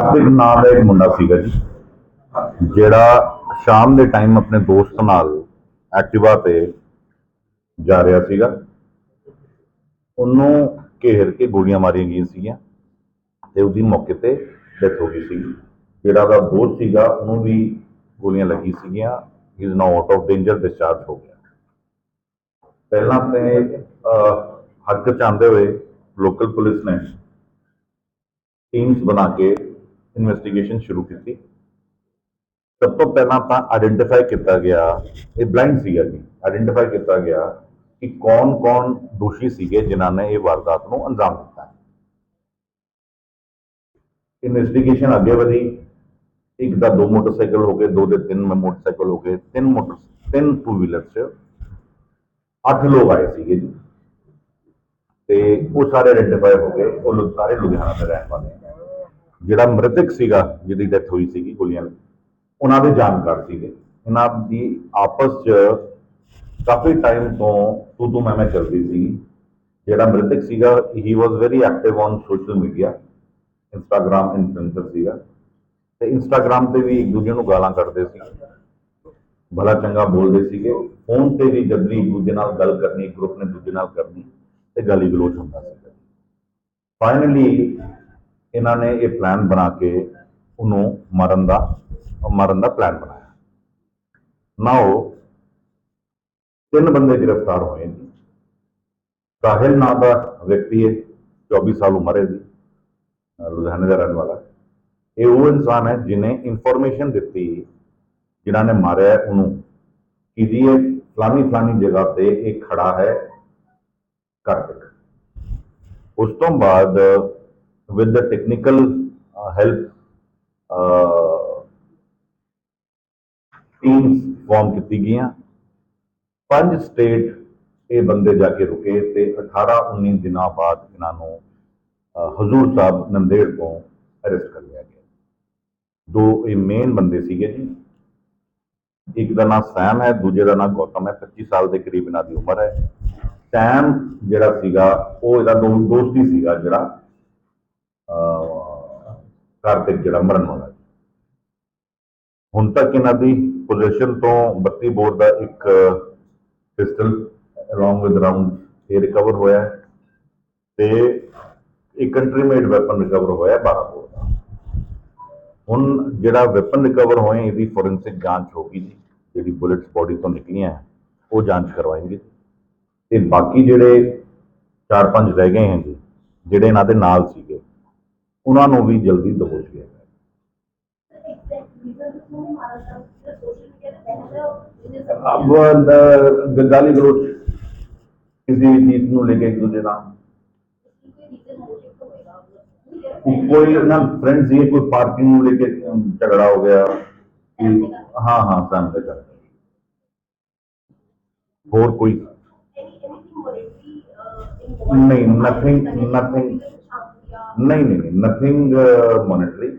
ਕਾਰਤਿਕ ਨਾਂ ਦਾ ਇੱਕ ਮੁੰਡਾ ਸੀਗਾ ਜੀ ਜਿਹੜਾ ਸ਼ਾਮ ਦੇ ਟਾਈਮ ਆਪਣੇ ਦੋਸਤ ਨਾਲ ਐਕਟਿਵਾ ਤੇ ਜਾ ਰਿਹਾ ਸੀਗਾ। ਉਹਨੂੰ ਘੇਰ ਕੇ ਗੋਲੀਆਂ ਮਾਰੀਆਂ ਗਈਆਂ ਸੀਗੀਆਂ ਤੇ ਉਹਦੀ ਮੌਕੇ ਤੇ ਡੈਥ ਹੋ ਗਈ ਸੀ ਜਿਹੜਾ ਉਹਦਾ ਦੋਸਤ ਸੀਗਾ ਉਹਨੂੰ ਵੀ ਗੋਲੀਆਂ ਲੱਗੀ ਸੀਗੀਆਂ। Is now out of danger discharge ਹੋ ਗਿਆ। ਪਹਿਲਾਂ ਤੇ ਅਹ, ਹੱਕ ਚਾਹੁੰਦੇ ਹੋਏ ਲੋਕਲ ਪੁਲਿਸ ਨੇ ਟੀਮਸ ਬਣਾ ਕੇ ਇਨਵੈਸਟੀਗੇਸ਼ਨ ਸ਼ੁਰੂ ਕੀਤੀ। ਸਭ ਤੋਂ ਪਹਿਲਾਂ ਤਾਂ ਆਇਡੈਂਟੀਫਾਈ ਕੀਤਾ ਗਿਆ, ਇਹ ਬਲਾਈਂਡ ਸੀਗਾ ਜੀ। ਆਇਡੈਂਟੀਫਾਈ ਕੀਤਾ ਗਿਆ ਕਿ ਕੌਣ-ਕੌਣ ਦੋਸ਼ੀ ਸੀਗੇ ਜਿਨ੍ਹਾਂ ਨੇ ਇਹ ਵਾਰਦਾਤ ਨੂੰ ਅੰਜਾਮ ਦਿੱਤਾ। ਇਨਵੈਸਟੀਗੇਸ਼ਨ ਅੱਗੇ ਵਧੀ। ਇੱਕ ਦਾ ਦੋ ਮੋਟਰਸਾਈਕਲ ਹੋ ਗਏ, ਦੋ ਦੇ ਤਿੰਨ ਮੋਟਰਸਾਈਕਲ ਹੋ ਗਏ। ਤਿੰਨ ਮੋਟਰ ਤਿੰਨ ਟੂ ਵੀਲਰ 'ਚ ਅੱਠ ਲੋਕ ਆਏ ਸੀਗੇ ਜੀ। ਤੇ ਉਹ ਸਾਰੇ ਆਇਡੈਂਟੀਫਾਈ ਹੋ ਗਏ। ਉਹ ਸਾਰੇ ਲੁਧਿਆਣਾ ਦੇ ਰਹਿਣ ਵਾਲੇ। ਜਿਹੜਾ ਮ੍ਰਿਤਕ ਸੀਗਾ, ਜਿਹਦੀ ਡੈਥ ਹੋਈ ਸੀਗੀ ਗੋਲੀਆਂ ਉਹਨਾਂ ਦੇ ਜਾਣਕਾਰ ਸੀਗੇ। ਇਹਨਾਂ ਦੀ ਆਪਸ 'ਚ ਕਾਫੀ ਟਾਈਮ ਤੋਂ ਤੂੰ ਤੂੰ ਮੈਂ ਮੈਂ ਚੱਲਦੀ ਸੀ। ਜਿਹੜਾ ਮ੍ਰਿਤਕ ਸੀਗਾ he was very active on social media Instagram influencer ਸੀਗਾ। ਤੇ ਇੰਸਟਾਗ੍ਰam ਤੇ ਵੀ ਇੱਕ ਦੂਜੇ ਨੂੰ ਗਾਲਾਂ ਕੱਢਦੇ ਸੀ। ਭਲਾ ਚੰਗਾ ਬੋਲਦੇ ਸੀਗੇ। ਫੋਨ ਤੇ ਵੀ ਜਦ ਵੀ ਇੱਕ ਦੂਜੇ ਨਾਲ ਗੱਲ ਕਰਨੀ ਗਰੁੱਪ ਨੇ ਦੂਜੇ ਨਾਲ ਕਰਨੀ, ਤੇ ਗਾਲੀ ਗਲੋਚ ਹੁੰਦਾ ਸੀਗਾ। ਫਾਈਨਲੀ ਇਹਨਾਂ ਨੇ ਇਹ ਪਲਾਨ ਬਣਾ ਕੇ ਉਹਨੂੰ ਮਾਰਨ ਦਾ ਮਾਰਨ ਦਾ ਪਲਾਨ ਬਣਾਇਆ। ਨਾਓ ਤਿੰਨ ਬੰਦੇ ਗ੍ਰਿਫਤਾਰ ਹੋਏ ਨੇ। ਸਾਹਿਲ ਨਾਂ ਦਾ ਵਿਅਕਤੀ ਹੈ 24 ਸਾਲ ਉਮਰ ਹੈ ਦੀ ਲੁਧਿਆਣੇ ਦਾ ਰਹਿਣ ਵਾਲਾ। ਇਹ ਉਹ ਇਨਸਾਨ ਹੈ ਜਿਨੇ ਇਨਫੋਰਮੇਸ਼ਨ ਦਿੱਤੀ ਜਿਨ੍ਹਾਂ ਨੇ ਮਾਰਿਆ ਉਹਨੂੰ। ਕਿ ਜੀ ਇਹ ਫਲਾਨੀ ਫਲਾਨੀ ਜਗ੍ਹਾ ਤੇ ਇਹ ਖੜਾ ਹੈ ਕਾਰਤਿਕ ਉਸ ਤੋਂ ਬਾਅਦ with the technical help teams form ਕੀਤੀ ਗਈਆਂ। ਪੰਜ ਸਟੇਟ ਇਹ ਬੰਦੇ ਜਾ ਕੇ ਰੁਕੇ ਤੇ 18 19 ਦਿਨਾਂ ਬਾਅਦ ਇਹਨਾਂ ਨੂੰ ਹਜ਼ੂਰ ਸਾਹਿਬ ਨੰਦੇੜ ਤੋਂ ਅਰੈਸਟ ਕਰ ਲਿਆ ਗਿਆ। ਦੋ ਇਹ ਮੇਨ ਬੰਦੇ ਸੀਗੇ ਜੀ। ਇੱਕ ਦਾ ਨਾਮ ਸੈਮ ਹੈ, ਦੂਜੇ ਦਾ ਨਾਮ ਗੌਤਮ ਹੈ। 25 ਸਾਲ ਦੇ ਕਰੀਬ ਇਹਨਾਂ ਦੀ ਉਮਰ ਹੈ। ਸੈਮ ਜਿਹੜਾ ਸੀਗਾ, ਉਹ ਇਹਦਾ ਦੋ, ਦੋਸਤ ਹੀ ਸੀਗਾ ਜਿਹੜਾ ਅਹ, ਕਾਰਤਿਕ ਜਿਹੜਾ ਮਰਨ ਵਾਲਾ ਹੁਣ ਤੱਕ ਇਹਨਾਂ ਦੀ ਪੋਜੀਸ਼ਨ ਤੋਂ 32 ਬੋਰ ਦਾ ਇੱਕ ਪਿਸਟਲ ਅਲੋਂਗ ਵਿਦ ਰਾਉਂਡ ਇਹ ਰਿਕਵਰ ਹੋਇਆ ਹੈ ਤੇ ਇੱਕ ਕੰਟਰੀ ਮੇਡ ਵੈਪਨ ਰਿਕਵਰ ਹੋਇਆ ਹੈ 12 ਬੋਰ ਦਾ। ਹੁਣ ਜਿਹੜਾ ਵੈਪਨ ਰਿਕਵਰ ਹੋਏ ਇਹਦੀ ਫੋਰੈਂਸਿਕ ਜਾਂਚ ਹੋਗੀ ਜੀ। ਜਿਹੜੀ ਬੁਲੇਟਸ ਬੋਡੀ ਤੋਂ ਨਿਕਲੀਆਂ ਉਹ ਜਾਂਚ ਕਰਵਾਏਂਗੇ। ਤੇ ਬਾਕੀ ਜਿਹੜੇ 4-5 ਰਹਿ ਗਏ ਹਨ ਜੀ ਜਿਹੜੇ ਇਹਨਾਂ ਦੇ ਨਾਲ ਸੀਗੇ ਉਹਨਾਂ ਨੂੰ ਵੀ ਜਲਦੀ ਦਬੋਚ ਲਿਆ ਜਾਏਗਾ अब अ, गाली गलोच किसी भी चीज ਨੂੰ ਲੈ ਕੇ ਇੱਕ ਦੂਜੇ ਨਾਲ ਕੋਈ ਨਾ ਫਰੈਂਡ ਸੀ ਕੋਈ ਪਾਰਕਿੰਗ ਨੂੰ ਲੈ ਕੇ ਅਮ, ਝਗੜਾ ਹੋ ਗਿਆ ਕਿ ਹਾਂ ਹਾਂ ਸਾਹਮ ਤੇ ਕਰ ਹੋਰ ਕੋਈ ਨਹੀਂ ਨਥਿੰਗ ਨਥਿੰਗ ਨਹੀਂ ਨਥਿੰਗ ਮੋਨਿਟਰੀ uh,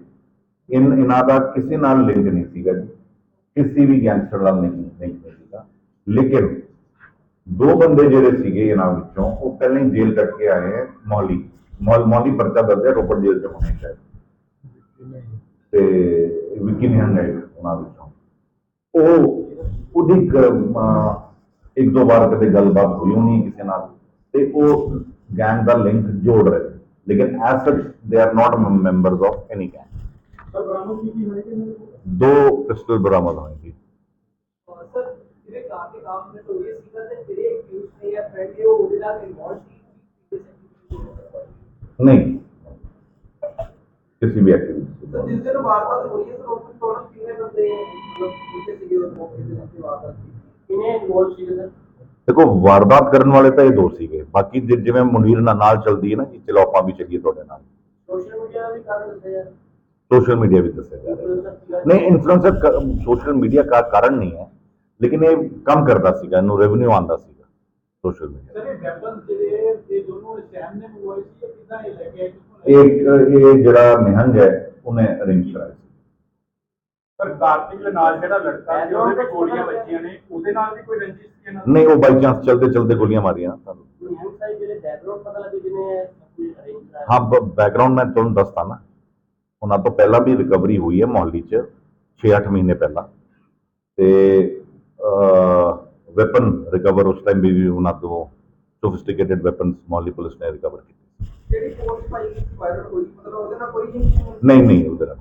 ਇਨ, ਇਹਨਾਂ ਦਾ ਕਿਸੇ ਨਾਲ ਲਿੰਕ ਨਹੀਂ ਸੀਗਾ ਜੀ। ਕਿਸੇ ਵੀ ਗੈਂਗਸਟਰ ਨਾਲ ਨਹੀਂ ਨਹੀਂ ਸੀਗਾ। ਲੇਕਿਨ ਦੋ ਬੰਦੇ ਜਿਹੜੇ ਸੀਗੇ ਇਹਨਾਂ ਵਿੱਚੋਂ, ਉਹ ਪਹਿਲਾਂ ਹੀ ਜੇਲ੍ਹ ਕੱਟ ਕੇ ਆਏ ਹੈ, ਮੌਲੀ। ਮੌਲ, ਮੌਲੀ ਪਰਚਾ ਦਰਜ ਹੈ, ਰੋਪੜ ਜੇਲ੍ਹ ਚ ਹੋਣੇ ਸ਼ਾਇਦ ਤੇ ਵਿਕੀ ਨਿਹੰਗ ਹੈ ਇੱਕ ਉਹਨਾਂ ਵਿੱਚੋਂ। ਉਹ, ਉਹਦੀ ਇੱਕ ਦੋ ਵਾਰ ਕਦੇ ਗੱਲਬਾਤ ਹੋਈ ਹੋਣੀ ਕਿਸੇ ਨਾਲ। ਤੇ ਉਹ ਗੈਂਗ ਦਾ ਲਿੰਕ ਜੋੜ ਰਹੇ ਲੇਕਿਨ as such they are not members of any gang sir ਬਰਾਮਦ ਕੀਤੀ ਹੋਈ ਕਿ ਨਹੀਂ ਦੋ ਪਿਸਟਲ ਜੀ ਜਾਂ ਦੇਖੋ ਵਾਰਦਾਤ ਕਰਨ ਵਾਲੇ ਤਾਂ ਇਹ ਦੋ ਸੀਗੇ। ਬਾਕੀ ਜਿ- ਜਿਵੇਂ ਮੁਨੀਰ ਨਾਲ ਨਾਲ ਚੱਲਦੀ ਹੈ ਨਾ ਕਿ ਚਲੋ ਆਪਾਂ ਵੀ ਚੱਲੀਏ ਤੁਹਾਡੇ ਨਾਲ। ਸੋਸ਼ਲ ਮੀਡੀਆ ਦਾ ਵੀ ਕਾਰਨ ਦੱਸਿਆ ਜਾ ਸੋਸ਼ਲ ਮੀਡੀਆ ਵੀ ਦੱਸਿਆ ਜਾ ਰਿਹਾ। ਹੈ ਨਹੀਂ ਇਨਫਲੂਐਂਸਰ ਸੋਸ਼ਲ ਮੀਡੀਆ ਦਾ ਕਾਰਨ ਨਹੀਂ ਹੈ ਲੇਕਿਨ ਇਹ ਕੰਮ ਕਰਦਾ ਸੀਗਾ ਇਹਨੂੰ ਰੈਵਨਿਊ ਆਉਂਦਾ ਸੀਗਾ ਸੋਸ਼ਲ ਮੀਡੀਆ। ਸਰ ਇਹ ਵੈਪਨ ਜਿਹੜੇ ਇਹ ਦੋਨੋਂ ਸੈਮ ਨੇ ਮੰਗਵਾਏ ਸੀ ਇਹ ਕਿੱਦਾਂ ਇਹ ਲੈ ਕੇ ਆਏ? ਕਿੱਥੋਂ ਲੈ ਕੇ ਇੱਕ ਇਹ ਜਿਹੜਾ ਨਿਹੰਗ ਹੈ ਉਹਨੇ ਅਰੇਂਜ ਕਰਾਇਆ ਸੀ। ਪਰ ਕਾਰਤਿਕ ਦੇ ਨਾਲ ਜਿਹੜਾ ਲੜਕਾ ਸੀ ਉਹਦੇ ਤੇ ਗੋਲੀਆਂ ਵੱਜੀਆਂ ਨੇ ਉਹਦੇ ਨਾਲ ਵੀ ਕੋਈ ਰੰਜਿਸ਼ ਸੀ ਇਹਨਾਂ ਦੀ? ਨਹੀਂ ਉਹ ਬਾਈ ਚਾਂਸ ਚਲਦੇ ਚਲਦੇ ਗੋਲੀਆਂ ਮਾਰੀਆਂ। ਸਾਨੂੰ ਨਿਹੰਗ ਸਾਹਿਬ ਜਿਹੜੇ ਬੈਕਗ੍ਰਾਉਂਡ ਪਤਾ ਲੱਗੇ ਜਿਹਨੇ ਕੋਈ ਅਰੇਂਜ ਕਰਾਇਆ ਹਾਂ ਬੈਕਗ੍ਰਾਉਂਡ ਮੈਂ ਤੁਹਾਨੂੰ ਦੱਸਤਾ ਨਾ। ਉਹਨਾਂ ਤੋਂ ਪਹਿਲਾਂ ਵੀ ਰਿਕਵਰੀ ਹੋਈ ਹੈ ਮੋਹਾਲੀ 'ਚ 6-8 ਮਹੀਨੇ ਪਹਿਲਾਂ। ਤੇ ਵੈਪਨ ਰਿਕਵਰ ਉਸ ਟਾਈਮ ਵੀ ਉਹਨਾਂ ਤੋਂ ਸੋਫਿਸਟੀਕੇਟਿਡ ਵੈਪਨਸ ਮੋਹਾਲੀ ਪੁਲਿਸ ਨੇ ਰਿਕਵਰ ਕੀਤੇ। ਜਿਹੜੀ ਪੋਸਟ ਪਾਈ ਵਾਇਰਲ ਹੋਈ ਮਤਲਬ ਉਹਦੇ ਨਾਲ ਕੋਈ ਨਹੀਂ ਨਹੀਂ ਉਹਦੇ ਨਾਲ।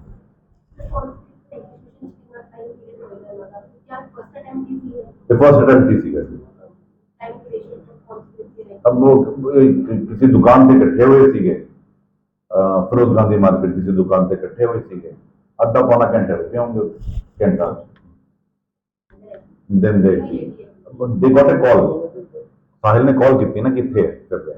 The first letter किसी का अब वो किसी दुकान पे इकट्ठे हुए थे फिरोज गांधी मार्केट किसी दुकान पे इकट्ठे हुए थे अद्धा पौना घंटे रुके होंगे घंटा। Then they got a call. Sahil ने कॉल की थी ना कितने? करते